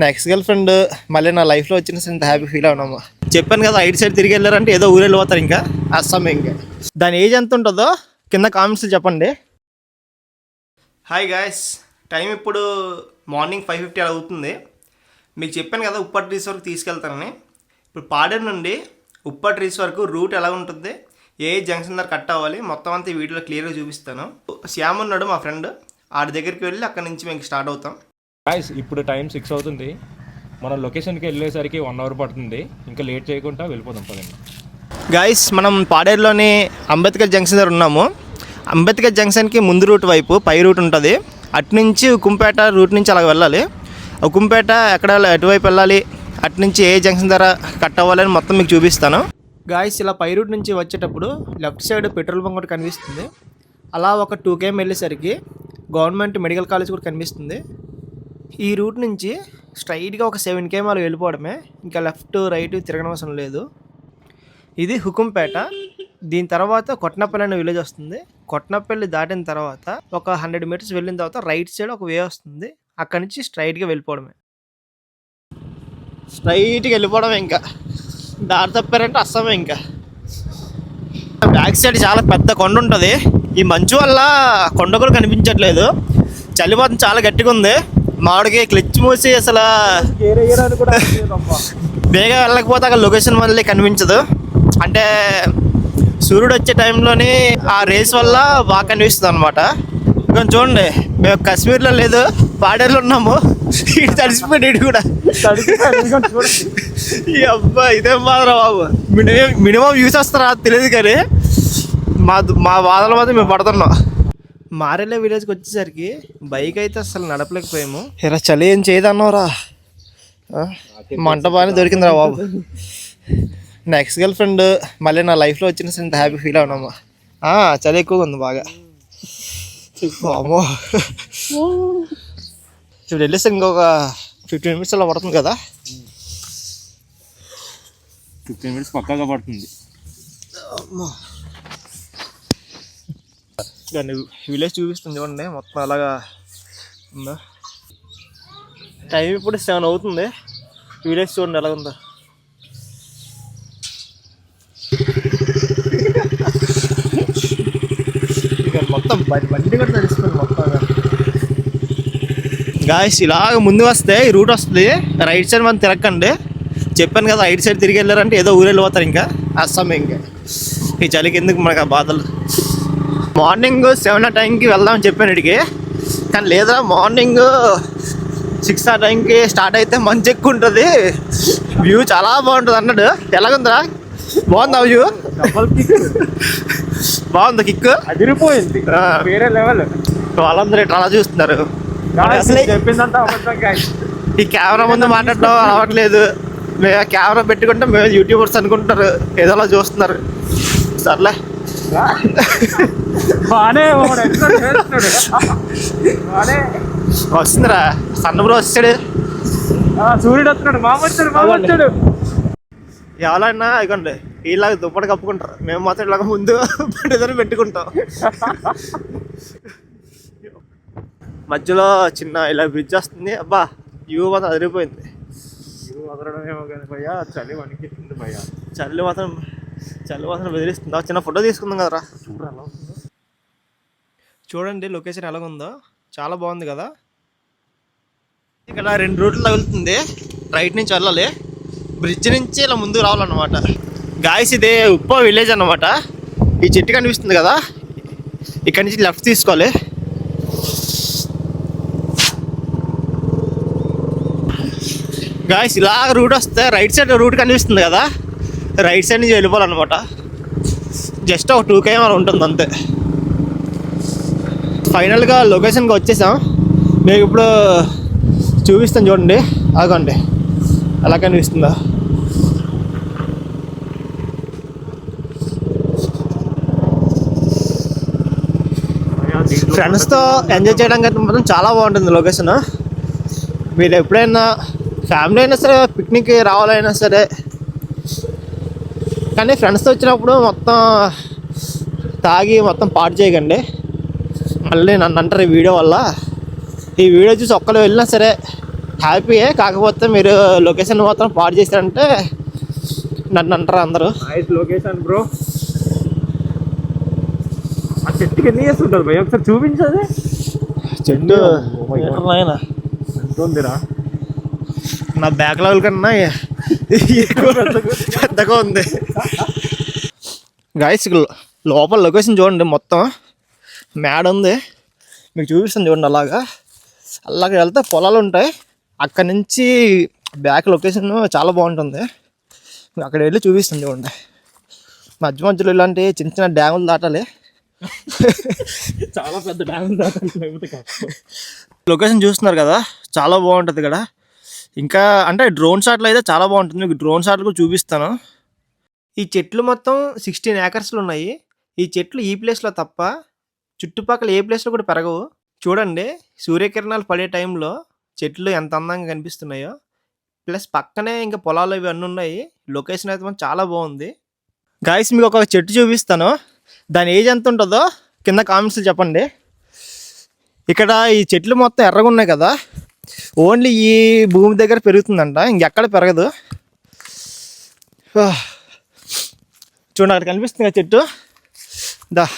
నా ex girl friend మళ్ళీ నా లైఫ్లో వచ్చిన ఇంత హ్యాపీ ఫీల్ అవునాము చెప్పాను కదా ఐదు సైడ్ తిరిగి వెళ్ళారంటే ఏదో ఊరు వెళ్ళిపోతారు ఇంకా. అస్సాం ఇంకా. దాని ఏజ్ ఎంత ఉంటుందో కింద కామెంట్స్లో చెప్పండి. హాయ్ గాయస్ టైం ఇప్పుడు మార్నింగ్ ఫైవ్ ఫిఫ్టీ అలా అవుతుంది. మీకు చెప్పాను కదా ఉప్పట్ రీస్ వరకు తీసుకెళ్తానని. ఇప్పుడు పాడేరు నుండి ఉప్పట్ రీస్ వరకు రూట్ ఎలా ఉంటుంది ఏ జంక్షన్ దగ్గర కట్ అవ్వాలి మొత్తం అంతా ఈ వీడియోలో క్లియర్గా చూపిస్తాను. శ్యామ్ ఉన్నాడు మా ఫ్రెండ్ ఆడి దగ్గరికి వెళ్ళి అక్కడి నుంచి మేము స్టార్ట్ అవుతాం. గాయస్ ఇప్పుడు టైం సిక్స్ అవుతుంది. మనం లొకేషన్కి వెళ్ళేసరికి వన్ అవర్ పడుతుంది. ఇంకా లేట్ చేయకుండా వెళ్ళిపోదాం పదండి. గాయస్ మనం పాడేరులోని అంబేద్కర్ జంక్షన్ దగ్గర ఉన్నాము. అంబేద్కర్ జంక్షన్కి ముందు రూట్ వైపు పై రూట్ ఉంటుంది. అటు నుంచి ఉకుంపేట రూట్ నుంచి అలా వెళ్ళాలి. ఉకుంపేట ఎక్కడ ఎటువైపు వెళ్ళాలి? అటు నుంచి ఏ జంక్షన్ దగ్గర కట్ అవ్వాలని మొత్తం మీకు చూపిస్తాను. గాయస్ ఇలా పై రూట్ నుంచి వచ్చేటప్పుడు లెఫ్ట్ సైడ్ పెట్రోల్ బంక్ ఒకటి కనిపిస్తుంది. అలా ఒక టూ కేఎం వెళ్ళేసరికి గవర్నమెంట్ మెడికల్ కాలేజ్ కూడా కనిపిస్తుంది. ఈ రూట్ నుంచి స్ట్రైట్గా ఒక సెవెన్ కేఎం వెళ్ళిపోవడమే. ఇంకా లెఫ్ట్ రైట్ తిరగడం అవసరం లేదు. ఇది హుకుంపేట. దీని తర్వాత కొట్నపల్లి అనే విలేజ్ వస్తుంది. కొట్నపల్లి దాటిన తర్వాత ఒక హండ్రెడ్ మీటర్స్ వెళ్ళిన తర్వాత రైట్ సైడ్ ఒక వే వస్తుంది. అక్కడి నుంచి స్ట్రైట్గా వెళ్ళిపోవడమే. స్ట్రైట్గా వెళ్ళిపోవడమే ఇంకా. దారి తప్పారంటే అస్సమే ఇంకా. బ్యాక్ సైడ్ చాలా పెద్ద కొండ ఉంటుంది. ఈ మంచు వల్ల కొండ కూడా కనిపించట్లేదు. చలిపోతం చాలా గట్టిగా ఉంది. మామిడికి క్లిచ్ మూసి అసలు బేగా వెళ్ళకపోతే అక్కడ లొకేషన్ మళ్ళీ కనిపించదు. అంటే సూర్యుడు వచ్చే టైంలోని ఆ రేస్ వల్ల బాగా కనిపిస్తుంది అనమాట కొంచెం చూడండి మేము కాశ్మీర్లో లేదు పాడేరులో ఉన్నాము. ఇటు తడిసిపోయాడు ఇటు కూడా. ఈ అబ్బా ఇదేం బాధరా బాబు. మినిమం మినిమం యూస్ వస్తారా? తెలియదు కానీ మా మా బాధల మాత్రం మేము పడుతున్నాం. మారేలే విలేజ్కి వచ్చేసరికి బైక్ అయితే అసలు నడపలేకపోయాము. ఎరా చలి ఏం చేయదన్నావురా? మంట బాగానే దొరికిందిరా బాబు. నా ఎక్స్ గర్ల్ ఫ్రెండ్ మళ్ళీ నా లైఫ్లో వచ్చిన ఇంత హ్యాపీ ఫీల్ అవునాము ఆ, చలి ఎక్కువగా ఉంది బాగా. అమ్మో ఇప్పుడు వెళ్ళేసి ఇంకొక ఫిఫ్టీన్ మినిట్స్ అలా పడుతుంది కదా? ఫిఫ్టీన్ మినిట్స్ పక్కాగా పడుతుంది. దాన్ని విలేజ్ చూపిస్తుంది చూడండి మొత్తం అలాగా ఉందా? టైం ఇప్పుడు సెవెన్ అవుతుంది. విలేజ్ చూడండి ఎలా ఉందో. మొత్తం బండి బండి కూడా తెలుస్తుంది మొత్తం గాయస్ ఇలాగ ముందు వస్తే ఈ రూట్ వస్తుంది. రైట్ సైడ్ మనం తిరగండి చెప్పాను కదా రైట్ సైడ్ తిరిగి వెళ్ళారంటే ఏదో ఊరు వెళ్ళిపోతారు ఇంకా. అస్సాం ఇంకా. ఈ చలికి ఎందుకు మనకు ఆ బాధలు? మార్నింగ్ సెవెన్ ఆ టైంకి వెళ్దామని చెప్పాను ఇడికి. కానీ లేదా మార్నింగ్ సిక్స్ ఆ టైంకి స్టార్ట్ అయితే మంచి ఎక్కువ ఉంటుంది. వ్యూ చాలా బాగుంటుంది అన్నాడు. ఎలాగుందిరా? బాగుందా వ్యూ? బాగుంది కిక్ అదిరిపోయింది. వేరే లెవెల్ వాళ్ళందరూ ఇట్లా అలా చూస్తున్నారు. ఈ కెమెరా ముందు మాట్లాడటం అలవాట్లేదు. మేము కెమెరా పెట్టుకుంటే మేము యూట్యూబర్స్ అనుకుంటారు. ఏదో అలా చూస్తున్నారు. సర్లే. బానే వస్తుందిరా. సన్న బ్రో వచ్చాడు ఆ, సూర్యుడు వస్తున్నాడు. మామ వచ్చాడు మామ వచ్చాడు. ఎవరైనా ఇవ్వండి ఇలాగ దుప్పటి కప్పుకుంటారు. మేము మాత్రం ఇలాగ ముందు ఏదైనా పెట్టుకుంటాం. మధ్యలో చిన్న ఇలా బ్రిడ్జ్ వస్తుంది. అబ్బా వ్యూ మాత్రం అదిరిపోయింది. వదలడమేమో కానీ భయ్యా చలి వణికిస్తుంది భయ్యా. చల్లి మాత్రం చల్లి మాత్రం బెదిరిస్తుంది చిన్న ఫోటో తీసుకుందాం కదరా. చూడరా ఎలా ఉందో. చూడండి లొకేషన్ ఎలాగుందో చాలా బాగుంది కదా. ఇక్కడ రెండు రూట్లు తగులుతుంది. రైట్ నుంచి వెళ్ళాలి. బ్రిడ్జ్ నుంచి ఇలా ముందుకు రావాలన్నమాట. గాయస్ ఇదే ఉప్ప విలేజ్ అన్నమాట. ఈ చెట్టు కనిపిస్తుంది కదా. ఇక్కడ నుంచి లెఫ్ట్ తీసుకోవాలి. గాయస్ ఇలా రూట్ వస్తే రైట్ సైడ్ రూట్ కనిపిస్తుంది కదా. రైట్ సైడ్ నుంచి వెళ్ళిపోవాలన్నమాట. జస్ట్ ఒక టూ కేఎం అలా ఉంటుంది అంతే. ఫైనల్గా లొకేషన్కి వచ్చేసాం. మీకు ఇప్పుడు చూపిస్తాను చూడండి. ఆగండి ఎలా కనిపిస్తుందా? ఫ్రెండ్స్తో ఎంజాయ్ చేయడం కంటే మాత్రం చాలా బాగుంటుంది లొకేషన్. మీరు ఎప్పుడైనా ఫ్యామిలీ అయినా సరే పిక్నిక్ రావాలైనా సరే కానీ ఫ్రెండ్స్తో వచ్చినప్పుడు మొత్తం తాగి మొత్తం పాటు చేయకండి. మళ్ళీ నన్ను అంటారు ఈ వీడియో వల్ల. ఈ వీడియో చూసి ఒక్కరు వెళ్ళినా సరే హ్యాపీయే కాకపోతే మీరు లొకేషన్ మాత్రం పాడు చేశారంటే నన్ను అంటారు అందరూ. లొకేషన్ బ్రో ఆ చెట్టుకి ఎన్ని ఉంటుంది భయ్య? ఒకసారి చూపించదు. చెట్టు నాయన? ఎంత ఉందిరా నా బ్యాక్ లెవెల్ కన్నా పెద్దగా ఉంది. గాయస్ లోపల లొకేషన్ చూడండి మొత్తం. మేడ ఉంది. మీకు చూపిస్తాను చూడండి అలాగా. అలాగే వెళ్తే పొలాలు ఉంటాయి. అక్కడ నుంచి బ్యాక్ లొకేషన్ చాలా బాగుంటుంది. అక్కడ వెళ్ళి చూపిస్తాను చూడండి. మధ్య మధ్యలో ఇలాంటి చిన్న చిన్న డ్యాములు దాటాలి. చాలా పెద్ద డ్యామ్ లేకపోతే కష్టం. లొకేషన్ చూస్తున్నారు కదా చాలా బాగుంటుంది ఇక్కడ. ఇంకా అంటే డ్రోన్ షాట్లు అయితే చాలా బాగుంటుంది. మీకు డ్రోన్ షాట్లు కూడా చూపిస్తాను. ఈ చెట్లు మొత్తం సిక్స్టీన్ ఏకర్స్లో ఉన్నాయి. ఈ చెట్లు ఈ ప్లేస్లో తప్ప చుట్టుపక్కల ఏ ప్లేస్లో కూడా పెరగవు. చూడండి సూర్యకిరణాలు పడే టైంలో చెట్లు ఎంత అందంగా కనిపిస్తున్నాయో. ప్లస్ పక్కనే ఇంకా పొలాలు ఇవి అన్నీ ఉన్నాయి. లొకేషన్ అయితే చాలా బాగుంది. గాయస్ మీకు ఒక చెట్టు చూపిస్తాను. దాని ఏజ్ ఎంత ఉంటుందో కింద కామెంట్స్లో చెప్పండి. ఇక్కడ ఈ చెట్లు మొత్తం ఎర్రగా ఉన్నాయి కదా. ఓన్లీ ఈ భూమి దగ్గర పెరుగుతుందంట ఇంకెక్కడ పెరగదు. ఆ. చూడండి అక్కడ కనిపిస్తుంది కదా చెట్టు. దా.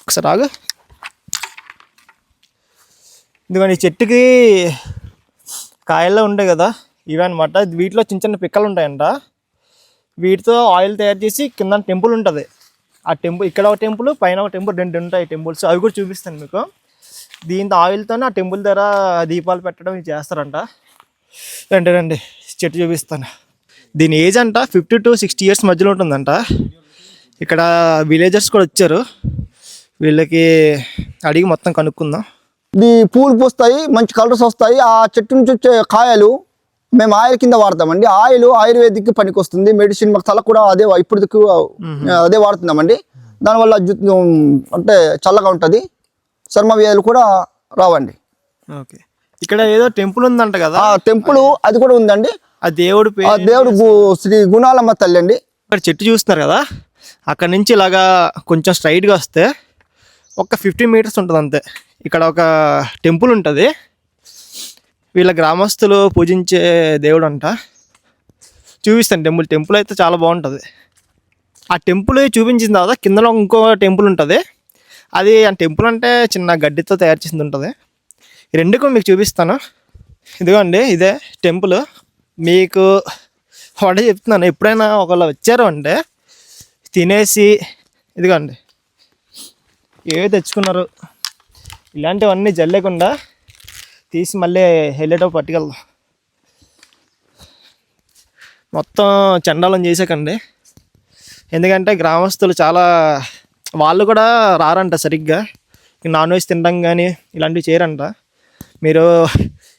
ఒకసారి ఆగు. ఇదిగోండి ఈ చెట్టుకి కాయల్లో ఉంటాయి కదా ఇవి వీటిలో చిన్న చిన్న పిక్కలు ఉంటాయంట. వీటితో ఆయిల్ తయారు చేసి కింద టెంపుల్ ఉంటుంది. ఆ టెంపుల్ ఇక్కడ ఒక టెంపుల్ పైన ఒక టెంపుల్ రెండు ఉంటాయి టెంపుల్స్. అవి కూడా చూపిస్తాను మీకు. దీంతో ఆయిల్తోనే ఆ టెంపుల్ దగ్గర దీపాలు పెట్టడం చేస్తారంట. రండి రండి. చెట్టు చూపిస్తాను. దీని ఏజ్ అంట ఫిఫ్టీ టు సిక్స్టీ ఇయర్స్ మధ్యలో ఉంటుందంట. ఇక్కడ విలేజర్స్ కూడా వచ్చారు. వీళ్ళకి అడిగి మొత్తం కనుక్కుందాం. ఇది పూలు పూస్తాయి మంచి కలర్స్ వస్తాయి. ఆ చెట్టు నుంచి వచ్చే కాయలు మేము ఆయిల్ కింద వాడతామండి. ఆయిల్ ఆయుర్వేదిక్ పనికి వస్తుంది మెడిసిన్ మాకు తల కూడా అదే ఇప్పుడు అదే వాడుతున్నామండి. దానివల్ల అంటే చల్లగా ఉంటుంది. చర్మ వ్యాధులు కూడా రావండి. ఓకే. ఇక్కడ ఏదో టెంపుల్ ఉందంట కదా? ఆ టెంపుల్ అది కూడా ఉందండి. ఆ దేవుడి ఆ దేవుడు గు- శ్రీ గుణాలమ్మ తల్లి అండి. ఇక్కడ చెట్టు చూస్తున్నారు కదా? అక్కడ నుంచి ఇలాగా కొంచెం స్ట్రైట్గా వస్తే ఒక ఫిఫ్టీ మీటర్స్ ఉంటుంది అంతే. ఇక్కడ ఒక టెంపుల్ ఉంటుంది. వీళ్ళ గ్రామస్తులు పూజించే దేవుడు అంట. చూపిస్తాను టెంపుల్. టెంపుల్ అయితే చాలా బాగుంటుంది. ఆ టెంపుల్ చూపించిన తర్వాత కిందలో ఇంకో టెంపుల్ ఉంటుంది. అది ఆ టెంపుల్ అంటే చిన్న గడ్డితో తయారు చేసింది ఉంటుంది. ఈ రెండు కూడా మీకు చూపిస్తాను. ఇదిగోండి ఇదే టెంపుల్. మీకు ఒకటే చెప్తున్నాను ఎప్పుడైనా ఒకళ్ళు వచ్చారు అంటే తినేసి ఇదిగోండి. ఏవి తెచ్చుకున్నారు? ఇలాంటివన్నీ జల్లేకుండా తీసి మళ్ళీ వెళ్ళేటప్పుడు పట్టుకెళ్దాం. మొత్తం చండాలం చేసాకండి. ఎందుకంటే గ్రామస్తులు చాలా వాళ్ళు కూడా రారంట సరిగ్గా. నాన్ వెజ్ తినడం కానీ ఇలాంటివి చేయరంట. మీరు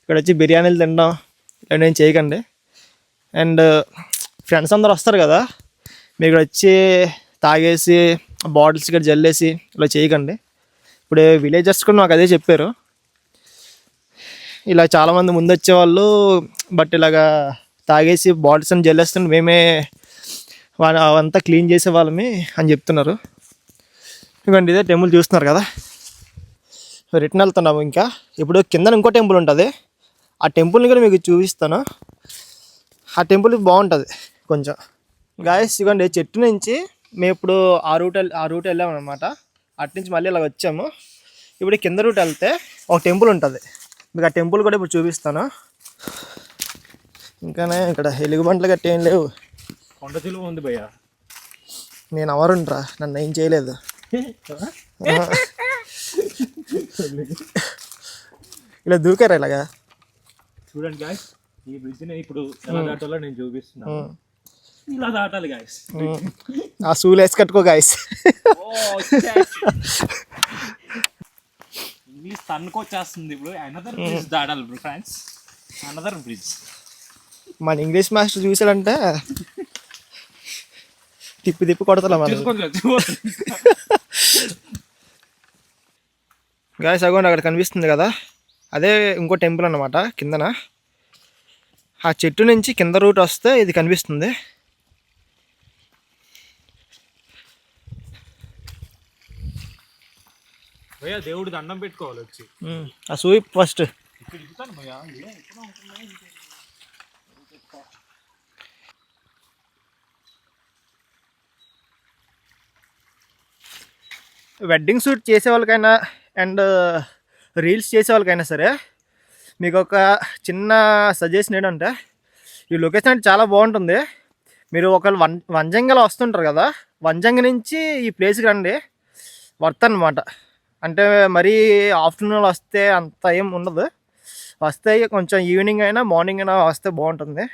ఇక్కడ వచ్చి బిర్యానీలు తినడం ఇలాంటివి చేయకండి. అండ్ ఫ్రెండ్స్ అందరు వస్తారు కదా. మీరు ఇక్కడ వచ్చి తాగేసి బాటిల్స్ ఇక్కడ జల్లేసి ఇలా చేయకండి. ఇప్పుడు విలేజర్స్ కూడా నాకు అదే చెప్పారు. ఇలా చాలామంది ముందు వచ్చేవాళ్ళు బట్ ఇలాగా తాగేసి బాటిల్స్ అని జల్లేస్తుంటే మేమే అవంతా క్లీన్ చేసే వాళ్ళమే అని చెప్తున్నారు. ఇవ్వండి ఇదే టెంపుల్ చూస్తున్నారు కదా. రిటర్న్ వెళ్తున్నాము ఇంకా. ఇప్పుడు కింద ఇంకో టెంపుల్ ఉంటుంది. ఆ టెంపుల్ని కూడా మీకు చూపిస్తాను. ఆ టెంపుల్ బాగుంటుంది కొంచెం. గాయస్ ఇవ్వండి చెట్టు నుంచి మేము ఇప్పుడు ఆ రూట్ ఆ రూట్ వెళ్ళామన్నమాట అటు నుంచి మళ్ళీ ఇలా వచ్చాము. ఇప్పుడు కింద రూట్ వెళ్తే ఒక టెంపుల్ ఉంటుంది. మీకు ఆ టెంపుల్ కూడా ఇప్పుడు చూపిస్తాను. ఇంకానే ఇక్కడ ఎలుగుబంట్లు గట్టి ఏం లేవు. కొండ చిలువ ఉంది భయ్య. నేను అవరుంట్రా నన్ను ఏం చేయలేదు. ఇలా దూకారా ఇలాగా? చూడండి గాయస్ ఈ బ్రిడ్జ్ని ఇప్పుడు ఎలా దాటాలో నేను చూపిస్తున్నాను. ఇలా దాటాలి గాయస్ ఆ సూలు వేసి కట్టుకో గాయస్ ఇంగ్లీష్ తన్నుకొచ్చేస్తుంది ఇప్పుడు. అనదర్ బ్రిడ్జ్ దాటాలి బ్రో ఫ్రెండ్స్ అనదర్ బ్రిడ్జ్ మన ఇంగ్లీష్ మాస్టర్ చూసాడంటే తిప్పి తిప్పి చూసుకోండి గాయస్ అగోండి అక్కడ కనిపిస్తుంది కదా. అదే ఇంకో టెంపుల్ అన్నమాట కిందన. ఆ చెట్టు నుంచి కింద రూట్ వస్తే ఇది కనిపిస్తుంది. దేవుడు దండం పెట్టుకోవాలి వచ్చి. ఆ సూయి ఫస్ట్ ఇక్కడ ఇస్తాను భయ్యా ఏ ఎక్కడ ఉంటున్నాయి వెడ్డింగ్ షూట్ చేసే వాళ్ళకైనా అండ్ uh, రీల్స్ చేసే వాళ్ళకైనా సరే మీకు ఒక చిన్న సజెషన్ ఏంటంటే ఈ లొకేషన్ అంటే చాలా బాగుంటుంది. మీరు ఒకవేళ వన్ వంజంగలో వస్తుంటారు కదా వంజంగ నుంచి ఈ ప్లేస్కి రండి. వర్త్ అనమాట అంటే మరీ ఆఫ్టర్నూన్ వస్తే అంత ఏం ఉండదు. వస్తే కొంచెం ఈవినింగ్ అయినా మార్నింగ్ అయినా వస్తే బాగుంటుంది.